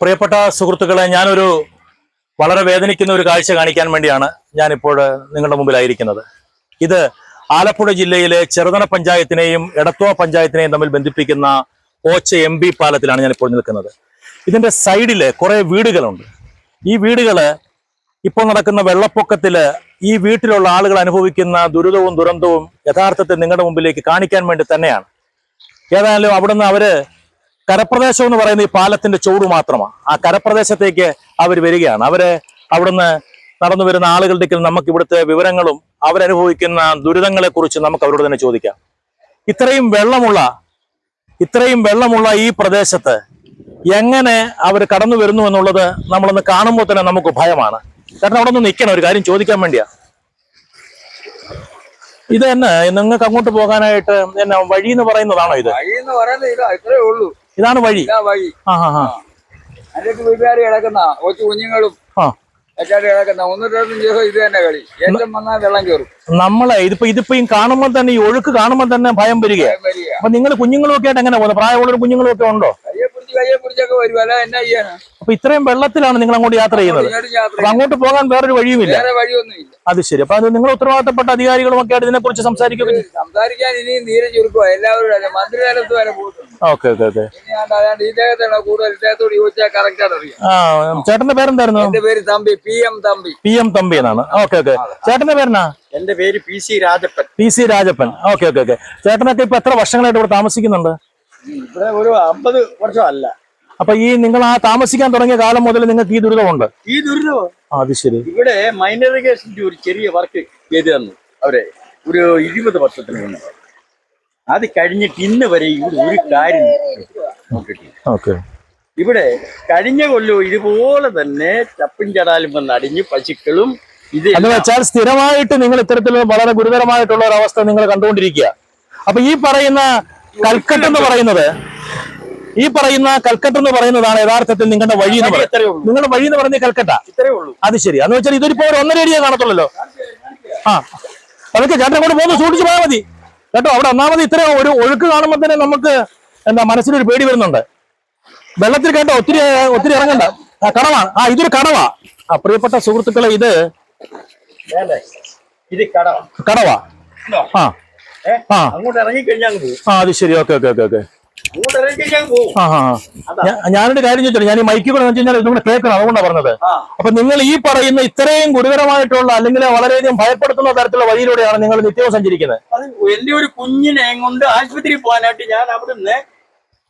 പ്രിയപ്പെട്ട സുഹൃത്തുക്കളെ ഞാനൊരു വളരെ വേദനിക്കുന്ന ഒരു കാഴ്ച കാണിക്കാൻ വേണ്ടിയാണ് ഞാനിപ്പോൾ നിങ്ങളുടെ മുമ്പിലായിരിക്കുന്നത്. ഇത് ആലപ്പുഴ ജില്ലയിലെ ചെറുതന പഞ്ചായത്തിനെയും എടത്വ പഞ്ചായത്തിനെയും തമ്മിൽ ബന്ധിപ്പിക്കുന്ന ഓച്ച എം ബി പാലത്തിലാണ് ഞാനിപ്പോൾ നിൽക്കുന്നത്. ഇതിന്റെ സൈഡിൽ കുറെ വീടുകളുണ്ട്. ഈ വീടുകൾ ഇപ്പോൾ നടക്കുന്ന വെള്ളപ്പൊക്കത്തിൽ ഈ വീട്ടിലുള്ള ആളുകൾ അനുഭവിക്കുന്ന ദുരിതവും ദുരന്തവും യഥാർത്ഥത്തിൽ നിങ്ങളുടെ മുമ്പിലേക്ക് കാണിക്കാൻ വേണ്ടി തന്നെയാണ്. ഏതായാലും അവിടുന്ന് അവർ കരപ്രദേശം എന്ന് പറയുന്ന ഈ പാലത്തിന്റെ ചൂട് മാത്രമാണ്. ആ കരപ്രദേശത്തേക്ക് അവർ വരികയാണ്. അവർ അവിടുന്ന് നടന്നു വരുന്ന ആളുകളുടെ നമുക്ക് ഇവിടുത്തെ വിവരങ്ങളും അവരനുഭവിക്കുന്ന ദുരിതങ്ങളെ കുറിച്ച് നമുക്ക് അവരോട് തന്നെ ചോദിക്കാം. ഇത്രയും വെള്ളമുള്ള ഇത്രയും വെള്ളമുള്ള ഈ പ്രദേശത്ത് എങ്ങനെ അവർ കടന്നു വരുന്നു എന്നുള്ളത് നമ്മളൊന്ന് കാണുമ്പോൾ തന്നെ നമുക്ക് ഭയമാണ്. കാരണം അവിടെ ഒന്ന് നിൽക്കണം ഒരു കാര്യം ചോദിക്കാൻ വേണ്ടിയാ. ഇത് തന്നെ നിങ്ങൾക്ക് അങ്ങോട്ട് പോകാനായിട്ട് എന്നാ വഴി എന്ന് പറയുന്നതാണോ ഇത്? വഴി എന്ന് പറയുന്നത് ഇതാ ഇത്രേ ഉള്ളൂ. ഇതാണ് വഴി. അതിലേക്ക് വീട്ടുകാർ കിടക്കുന്ന കൊച്ചു കുഞ്ഞുങ്ങളും നമ്മളെ ഇതിപ്പോ ഇതിപ്പോ ഈ കാണുമ്പോൾ തന്നെ ഈ ഒഴുക്ക് കാണുമ്പോൾ തന്നെ ഭയം വരിക അപ്പൊ നിങ്ങൾ കുഞ്ഞുങ്ങളും ഒക്കെ ആയിട്ട് എങ്ങനെ പോകുന്നത് പ്രായമുള്ള കുഞ്ഞുങ്ങളും ഒക്കെ ഉണ്ടോ അപ്പൊ ഇത്രയും വെള്ളത്തിലാണ് നിങ്ങൾ അങ്ങോട്ട് യാത്ര ചെയ്യുന്നത്. അപ്പൊ അങ്ങോട്ട് പോകാൻ വേറൊരു വഴിയുമില്ല. അത് ശരി. അപ്പൊ അത് നിങ്ങൾ ഉത്തരവാദിത്തപ്പെട്ട അധികാരികളും ഒക്കെ ആയിട്ട് ഇതിനെ കുറിച്ച് സംസാരിക്കും സംസാരിക്കാൻ ഇനിയും തീരെ ചുരുക്കോ എല്ലാവരും മന്ത്രിതലത്ത് വരെ ഓക്കെ ഓക്കെ ഓക്കെ. ആ ചേട്ടന്റെ പേരെന്തായിരുന്നു? എന്റെ പേര് Thampi P M Thampi. P M Thampi എന്നാണ്. Okay okay. ചേട്ടന്റെ പേരെന്നാ? എന്റെ പേര് P C Rajappan. P C Rajappan. Okay okay okay. ചേട്ടനൊക്കെ ഇപ്പൊ എത്ര വർഷങ്ങളായിട്ട് ഇവിടെ താമസിക്കുന്നുണ്ട്? ഇവിടെ ഒരു അമ്പത് വർഷം അല്ല അപ്പൊ ഈ നിങ്ങൾ ആ താമസിക്കാൻ തുടങ്ങിയ കാലം മുതൽ നിങ്ങൾക്ക് ഈ ദുരിതമുണ്ട്? ഈ ദുരിതം ആ, അത് ശരി. ഇവിടെ മൈനറിഗേഷന്റെ ഒരു ചെറിയ വർക്ക് ചെയ്തു തന്നു അവരെ. ഒരു ഇരുപത് വർഷത്തിന് മുന്നേ. അത് കഴിഞ്ഞിട്ട് ഇന്ന് വരെ ഇവിടെ ഒരു കാര്യം നോക്കിയിട്ടില്ല ഇവിടെ കഴിഞ്ഞ കൊല്ലവും ഇതുപോലെ തന്നെ ചപ്പും ചടാലും വന്ന് അടിഞ്ഞ് പശുക്കളും ഇത് എന്ന് വെച്ചാൽ സ്ഥിരമായിട്ട് നിങ്ങൾ ഇത്തരത്തിലുള്ള വളരെ ഗുരുതരമായിട്ടുള്ള ഒരു അവസ്ഥ നിങ്ങൾ കണ്ടുകൊണ്ടിരിക്കുക. അപ്പൊ ഈ പറയുന്ന കൽക്കട്ട് എന്ന് പറയുന്നത് ഈ പറയുന്ന കൽക്കട്ട് എന്ന് പറയുന്നതാണ് യഥാർത്ഥത്തിൽ നിങ്ങളുടെ വഴി എന്ന് പറയുന്നത്. നിങ്ങളുടെ വഴി എന്ന് പറയുന്നത് കൽക്കട്ട? അത് ശരി. അന്ന് വെച്ചാൽ ഇതൊരു ഇപ്പോൾ ഒന്നര ഏരിയ കാണത്തുള്ളല്ലോ. ആ. അതൊക്കെ ചേട്ടനെ കൊണ്ട് പോകുന്നു സൂക്ഷിച്ചു പോയാൽ മതി. കേട്ടോ അവിടെ ഒന്നാമത് ഇത്രയും ഒരു ഒഴുക്ക് കാണുമ്പോൾ തന്നെ നമുക്ക് എന്താ മനസ്സിലൊരു പേടി വരുന്നുണ്ട്. വെള്ളത്തിൽ കേട്ടോ ഒത്തിരി ഒത്തിരി ഇറങ്ങണ്ട. ആ കടവാണ് ആ ഇതൊരു കടവാ. ആ പ്രിയപ്പെട്ട സുഹൃത്തുക്കളെ ഇത് കടവാ? ആ? ആ. അങ്ങോട്ട് ഇറങ്ങിക്കഴിഞ്ഞാൽ അങ്ങ് ആ അത് ശരി. Okay okay okay okay. ഞാനൊരു കാര്യം ചോദിച്ചോളൂ ഞാൻ ഈ മൈക്കിൽ കൂടെ വെച്ച് കഴിഞ്ഞാൽ ഇതും കൂടെ കേൾക്കണം അതുകൊണ്ടാണ് പറഞ്ഞത്. അപ്പൊ നിങ്ങൾ ഈ പറയുന്ന ഇത്രയും ഗുരുതരമായിട്ടുള്ള അല്ലെങ്കിൽ വളരെയധികം ഭയപ്പെടുത്തുന്ന തരത്തിലുള്ള വഴിയിലൂടെയാണ് നിങ്ങൾ നിത്യവും സഞ്ചരിക്കുന്നത്. എന്റെ ഒരു കുഞ്ഞിനെ കൊണ്ട് ആശുപത്രിയിൽ പോകാനായിട്ട് ഞാൻ അവിടുന്ന്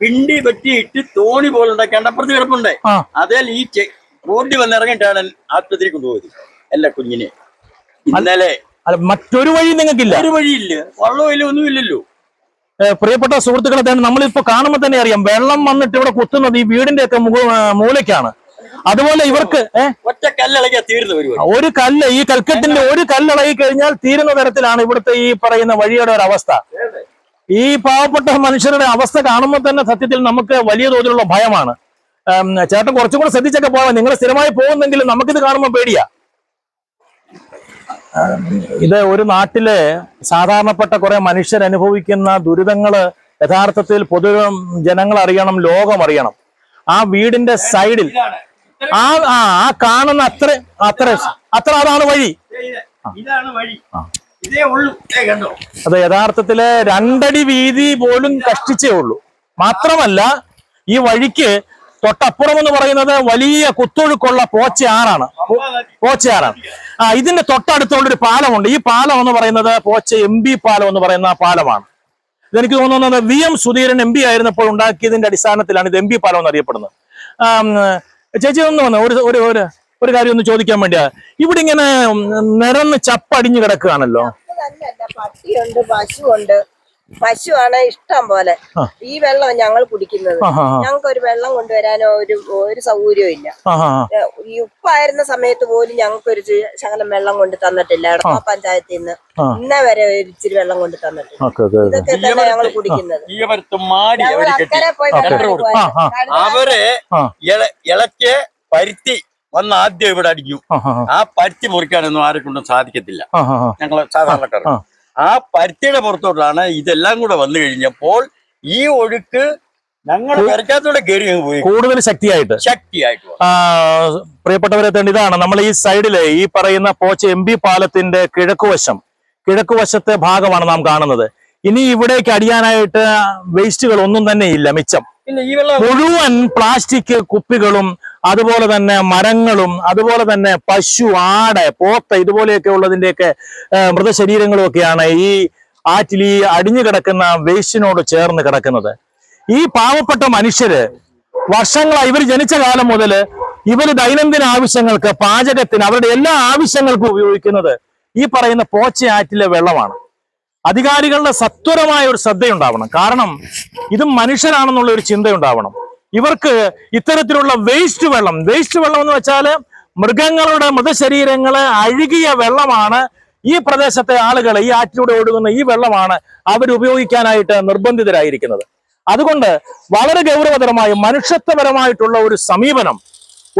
പിണ്ടി പറ്റിയിട്ട് തോണി പോലുണ്ട് കണ്ടപ്പുറത്ത് കിടപ്പുണ്ട്. അതേൽ ഈ റോഡിൽ വന്ന് ഇറങ്ങിയിട്ടാണ് ആശുപത്രി കൊണ്ടുപോയത്. എല്ലാ കുഞ്ഞിനെ ഇന്നലെ അല്ല മറ്റൊരു വഴി നിങ്ങൾക്കില്ല. ഒരു വഴിയില്ല. വള്ളവും ഒന്നുമില്ലല്ലോ. ഏ, പ്രിയപ്പെട്ട സുഹൃത്തുക്കളെ തന്നെ നമ്മളിപ്പോ കാണുമ്പോൾ തന്നെ അറിയാം. വെള്ളം വന്നിട്ട് ഇവിടെ കുത്തുന്നത് ഈ വീടിന്റെ ഒക്കെ മൂലയ്ക്കാണ്. അതുപോലെ ഇവർക്ക് ഒറ്റ കല്ലിളകിയാ തീർന്ന പരിപാടി ഒരു കല്ല് ഈ കൽക്കത്തിന്റെ ഒരു കല്ലിളകി കഴിഞ്ഞാൽ തീരുന്ന തരത്തിലാണ് ഇവിടുത്തെ ഈ പറയുന്ന വഴിയുടെ ഒരു അവസ്ഥ. ഈ പാവപ്പെട്ട മനുഷ്യരുടെ അവസ്ഥ കാണുമ്പോൾ തന്നെ സത്യത്തിൽ നമുക്ക് വലിയ തോതിലുള്ള ഭയമാണ്. ചേട്ടൻ കുറച്ചും കൂടെ ശ്രദ്ധിച്ചൊക്കെ പോവാം നിങ്ങൾ സ്ഥിരമായി പോകുന്നെങ്കിലും നമുക്കിത് കാണുമ്പോൾ പേടിയാ. ഇത് ഒരു നാട്ടിലെ സാധാരണപ്പെട്ട കുറെ മനുഷ്യർ അനുഭവിക്കുന്ന ദുരിതങ്ങൾ യഥാർത്ഥത്തിൽ പൊതു ജനങ്ങൾ അറിയണം ലോകം അറിയണം. ആ വീടിന്റെ സൈഡിൽ ആ ആ ആ കാണുന്ന അത്ര അത്ര അത്ര അതാണ് വഴി. അത് യഥാർത്ഥത്തിൽ രണ്ടടി വീതി പോലും കഷ്ടിച്ചേ ഉള്ളൂ. മാത്രമല്ല ഈ വഴിക്ക് തൊട്ടപ്പുറം എന്ന് പറയുന്നത് വലിയ കുത്തൊഴുക്കുള്ള പോച്ചയാറാണ്. പോച്ചയാറാണ്. ഇതിന്റെ തൊട്ടടുത്തുള്ള ഒരു പാലമുണ്ട്. ഈ പാലം എന്ന് പറയുന്നത് പോച്ച എം ബി പാലം എന്ന് പറയുന്ന ആ പാലമാണ്. ഇതെനിക്ക് തോന്നുന്നത് V M Sudheeran M P ആയിരുന്നപ്പോൾ ഉണ്ടാക്കിയതിന്റെ അടിസ്ഥാനത്തിലാണ് ഇത് എം പി പാലം എന്ന് അറിയപ്പെടുന്നത് ചേച്ചി ഒന്ന് വന്ന്? ഒരു ഒരു ഒരു കാര്യം ഒന്ന് ചോദിക്കാൻ വേണ്ടിയാ. ഇവിടെ ഇങ്ങനെ നിരന്ന് ചപ്പടിഞ്ഞു കിടക്കുകയാണല്ലോ. പട്ടിയുണ്ട് പശുവുണ്ട്. പശുവാണ് ഇഷ്ടം പോലെ. ഈ വെള്ളം ഞങ്ങൾ കുടിക്കുന്നത്. ഞങ്ങൾക്ക് ഒരു വെള്ളം കൊണ്ടുവരാനോ ഒരു ഒരു സൗകര്യവും ഇല്ല. ഈ ഉപ്പായിരുന്ന സമയത്ത് പോലും ഞങ്ങൾക്ക് ഒരു ശകലം വെള്ളം കൊണ്ട് തന്നിട്ടില്ല. എടപ്പാ പഞ്ചായത്തിൽ നിന്ന് ഇന്ന വരെ ഒരു ഇച്ചിരി വെള്ളം കൊണ്ട് തന്നിട്ടില്ല ഇതൊക്കെ തന്നെ ഞങ്ങൾ കുടിക്കുന്നത്. അക്കരെ പോയി. അവർ ഇളക്ക് പരുത്തി വന്ന് ആദ്യം ഇവിടെ അടിക്കും. ആ പരുത്തി മുറിക്കാനൊന്നും ആരെക്കൊണ്ടും സാധിക്കത്തില്ല. ഞങ്ങൾ സാധാരണക്കാർ ആ. പരുത്തിയുടെ പുറത്തോട്ടാണ് ഇതെല്ലാം കൂടെ വന്നു കഴിഞ്ഞപ്പോൾ ഈ ഒഴുക്ക് ഞങ്ങൾ പെരക്കാത്തൂടെ കയറി പോയി. കൂടുതൽ ശക്തിയായിട്ട്. ശക്തിയായിട്ട് പ്രിയപ്പെട്ടവരെ തന്നെ ഇതാണ് നമ്മൾ ഈ സൈഡിലെ ഈ പറയുന്ന പോച്ച എം ബി പാലത്തിന്റെ കിഴക്കുവശം. കിഴക്കുവശത്തെ ഭാഗമാണ് നാം കാണുന്നത്. ഇനി ഇവിടേക്ക് അടിയാനായിട്ട് വേസ്റ്റുകൾ ഒന്നും തന്നെ ഇല്ല മിച്ചം. മുഴുവൻ പ്ലാസ്റ്റിക് കുപ്പികളും അതുപോലെ തന്നെ മരങ്ങളും അതുപോലെ തന്നെ പശു ആട് പോത്ത ഇതുപോലെയൊക്കെ ഉള്ളതിന്റെയൊക്കെ മൃതശരീരങ്ങളും ഒക്കെയാണ് ഈ ആറ്റിൽ ഈ അടിഞ്ഞു കിടക്കുന്ന വേസ്റ്റിനോട് ചേർന്ന് കിടക്കുന്നത്. ഈ പാവപ്പെട്ട മനുഷ്യര് വർഷങ്ങളായി ഇവർ ജനിച്ച കാലം മുതൽ ഇവർ ദൈനംദിന ആവശ്യങ്ങൾക്ക് പാചകത്തിന് അവരുടെ എല്ലാ ആവശ്യങ്ങൾക്കും ഉപയോഗിക്കുന്നത് ഈ പറയുന്ന പോച്ച ആറ്റിലെ വെള്ളമാണ്. അധികാരികളുടെ സത്വരമായ ഒരു ശ്രദ്ധയുണ്ടാവണം. കാരണം ഇത് മനുഷ്യരാണെന്നുള്ള ഒരു ചിന്തയുണ്ടാവണം. ഇവർക്ക് ഇത്തരത്തിലുള്ള വേസ്റ്റ് വെള്ളം വേസ്റ്റ് വെള്ളം എന്ന് വെച്ചാൽ മൃഗങ്ങളുടെ മൃതശരീരങ്ങൾ അഴുകിയ വെള്ളമാണ് ഈ പ്രദേശത്തെ ആളുകൾ ഈ ആറ്റിലൂടെ ഒഴുകുന്ന ഈ വെള്ളമാണ് അവരുപയോഗിക്കാനായിട്ട് നിർബന്ധിതരായിരിക്കുന്നത്. അതുകൊണ്ട് വളരെ ഗൗരവതരമായി മനുഷ്യത്വപരമായിട്ടുള്ള ഒരു സമീപനം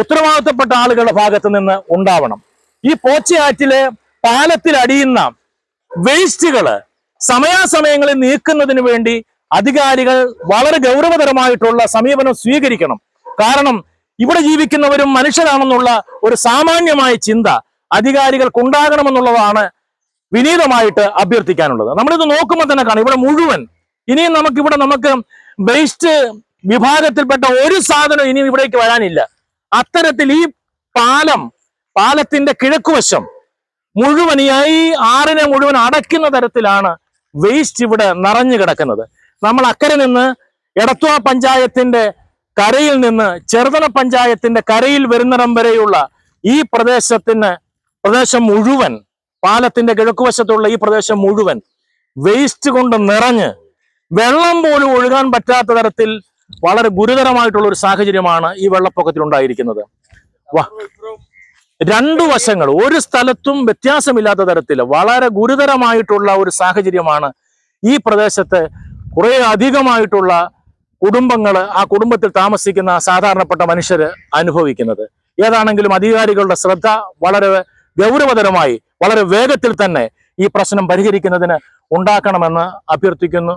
ഉത്തരവാദിത്തപ്പെട്ട ആളുകളുടെ ഭാഗത്ത് നിന്ന് ഉണ്ടാവണം. ഈ പോച്ചയാറ്റിലെ പാലത്തിൽ അടിയുന്ന വേസ്റ്റുകൾ സമയാസമയങ്ങളിൽ നീക്കുന്നതിന് വേണ്ടി അധികാരികൾ വളരെ ഗൗരവതരമായിട്ടുള്ള സമീപനം സ്വീകരിക്കണം. കാരണം ഇവിടെ ജീവിക്കുന്നവരും മനുഷ്യരാണെന്നുള്ള ഒരു സാമാന്യമായ ചിന്ത അധികാരികൾക്ക് അധികാരികൾക്കുണ്ടാകണമെന്നുള്ളതാണ് വിനീതമായിട്ട് അഭ്യർത്ഥിക്കാനുള്ളത്. നമ്മളിത് നോക്കുമ്പോൾ തന്നെ കാണാം ഇവിടെ മുഴുവൻ ഇനിയും നമുക്ക് ഇവിടെ നമുക്ക് വേസ്റ്റ് വിഭാഗത്തിൽപ്പെട്ട ഒരു സാധനം ഇനിയും ഇവിടേക്ക് വരാനില്ല. അത്തരത്തിൽ ഈ പാലം പാലത്തിന്റെ കിഴക്കുവശം മുഴുവൻ ഈ ആറിനെ മുഴുവൻ അടയ്ക്കുന്ന തരത്തിലാണ് വേസ്റ്റ് ഇവിടെ നിറഞ്ഞു കിടക്കുന്നത്. നമ്മൾ അക്കരെ നിന്ന് എടത്വ പഞ്ചായത്തിന്റെ കരയിൽ നിന്ന് ചെറുതല പഞ്ചായത്തിന്റെ കരയിൽ വരുന്നിടം വരെയുള്ള ഈ പ്രദേശത്തിന് പ്രദേശം മുഴുവൻ പാലത്തിന്റെ കിഴക്കുവശത്തുള്ള ഈ പ്രദേശം മുഴുവൻ വേസ്റ്റ് കൊണ്ട് നിറഞ്ഞ് വെള്ളം പോലും ഒഴുകാൻ പറ്റാത്ത തരത്തിൽ വളരെ ഗുരുതരമായിട്ടുള്ള ഒരു സാഹചര്യമാണ് ഈ വെള്ളപ്പൊക്കത്തിൽ ഉണ്ടായിരിക്കുന്നത് വാ. രണ്ടു വശങ്ങൾ. ഒരു സ്ഥലത്തും വ്യത്യാസമില്ലാത്ത തരത്തിൽ വളരെ ഗുരുതരമായിട്ടുള്ള ഒരു സാഹചര്യമാണ് ഈ പ്രദേശത്ത് കുറെ അധികമായിട്ടുള്ള കുടുംബങ്ങൾ ആ കുടുംബത്തിൽ താമസിക്കുന്ന സാധാരണപ്പെട്ട മനുഷ്യർ അനുഭവിക്കുന്നത്. ഏതാണെങ്കിലും അധികാരികളുടെ ശ്രദ്ധ വളരെ ഗൗരവതരമായി വളരെ വേഗത്തിൽ തന്നെ ഈ പ്രശ്നം പരിഹരിക്കുന്നതിന് ഉണ്ടാക്കണമെന്ന് അഭ്യർത്ഥിക്കുന്നു.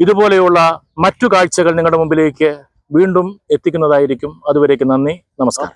ഇതുപോലെയുള്ള മറ്റു കാഴ്ചകൾ നിങ്ങളുടെ മുമ്പിലേക്ക് വീണ്ടും എത്തിക്കുന്നതായിരിക്കും. അതുവരേക്ക് നന്ദി. നമസ്കാരം.